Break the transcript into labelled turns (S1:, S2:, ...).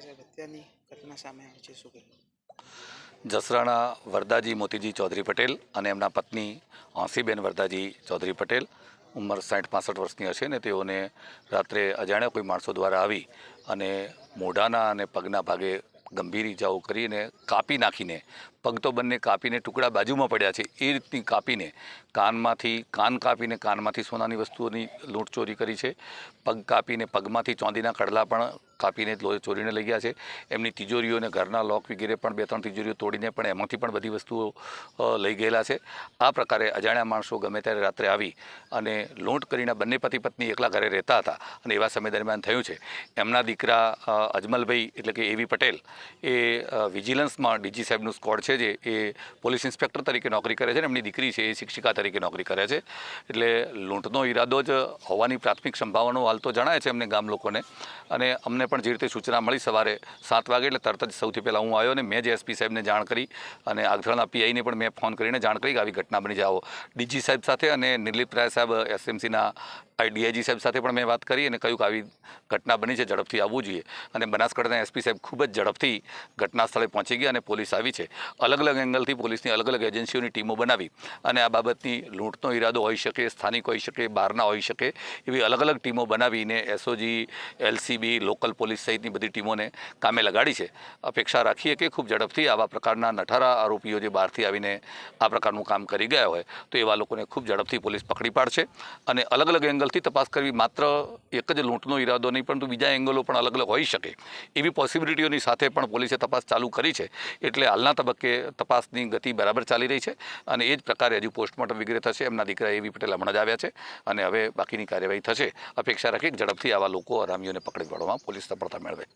S1: સાહેબ
S2: જસરાણા વરદાજી મોતીજી ચૌધરી પટેલ અને એમના પત્ની હંસીબેન વરદાજી ચૌધરી પટેલ ઉંમર સાઠ પાસઠ વર્ષની હશે ને તેઓને રાત્રે અજાણ્યા કોઈ માણસો દ્વારા આવી અને મોઢાના અને પગના ભાગે ગંભીર ઇજાઓ કરીને કાપી નાખીને, પગ તો બંને કાપીને ટુકડા બાજુમાં પડ્યા છે, એ રીતની કાપીને કાનમાંથી, કાન કાપીને કાનમાંથી સોનાની વસ્તુઓની લૂંટ ચોરી કરી છે, પગ કાપીને પગમાંથી ચાંદીના કડલા પણ કાપીને ચોરીને લઈ ગયા છે. એમની તિજોરીઓ અને ઘરના લોક વગેરે પણ બે ત્રણ તિજોરીઓ તોડીને પણ એમાંથી પણ બધી વસ્તુઓ લઈ ગયેલા છે. આ પ્રકારે અજાણ્યા માણસો ગમે ત્યારે રાત્રે આવી અને લૂંટ કરીને બંને પતિ પત્ની એકલા ઘરે રહેતા હતા અને એવા સમય દરમિયાન થયું છે. એમના દીકરા અજમલભાઈ એટલે કે એવી પટેલ એ વિજિલન્સમાં ડીજી સાહેબનું સ્કોડ છે જે એ પોલીસ ઇન્સ્પેક્ટર તરીકે નોકરી કરે છે અને એમની દીકરી છે એ શિક્ષિકા તરીકે નોકરી કરે છે. એટલે લૂંટનો ઈરાદો જ હોવાની પ્રાથમિક સંભાવનાઓ હાલ તો જણાય છે એમને ગામ લોકોને અને અમને પણ જે રીતે સૂચના મળી સવારે સાત વાગે, એટલે તરત જ સૌથી પહેલાં હું આવ્યો અને મેં જે એસપી સાહેબને જાણ કરી અને આગળના પીઆઈને પણ મેં ફોન કરીને જાણ કરી કે આવી ઘટના બની જાઓ ડીજી સાહેબ સાથે અને નિર્લિપ રાય સાહેબ એસએમસીના ડીઆઈજી સાહેબ સાથે પણ મેં વાત કરી અને કહ્યું કે આવી ઘટના બની છે, ઝડપથી આવવું જોઈએ. અને બનાસકાંઠાના એસપી સાહેબ ખૂબ જ ઝડપથી ઘટના સ્થળે પહોંચી ગયા અને પોલીસ આવી છે. અલગ અલગ એંગલથી પોલીસની અલગ અલગ એજન્સીઓની ટીમો બનાવી અને આ બાબતની લૂંટનો ઈરાદો હોઈ શકે, સ્થાનિક હોઈ શકે, બહારના હોઈ શકે એવી અલગ અલગ ટીમો બનાવીને એસઓજી, એલસીબી, લોકલ પોલીસ સહિતની બધી ટીમોને કામે લગાડી છે. અપેક્ષા રાખીએ કે ખૂબ ઝડપથી આવા પ્રકારના નઠારા આરોપીઓ જે બહારથી આવીને આ પ્રકારનું કામ કરી ગયા હોય તો એવા લોકોને ખૂબ ઝડપથી પોલીસ પકડી પાડશે. અને અલગ અલગ એંગલથી તપાસ કરવી માત્ર એક જ લૂંટનો ઈરાદો નહીં, પરંતુ બીજા એંગલો પણ અલગ અલગ હોઈ શકે. એવી પોસિબિલિટીઓની સાથે પણ પોલીસે તપાસ ચાલુ કરી છે. એટલે હાલના તબક્કે તપાસની ગતિ બરાબર ચાલી રહી છે અને એ જ પ્રકારે હજુ પોસ્ટમોર્ટમ વગેરે થશે. એમના દીકરા એવી પટેલ હમણાં જ આવ્યા છે અને હવે બાકીની કાર્યવાહી થશે. અપેક્ષા રાખી ઝડપથી આવા લોકો અરામીઓને પકડી પાડવામાં પોલીસ સફળતા મેળવે.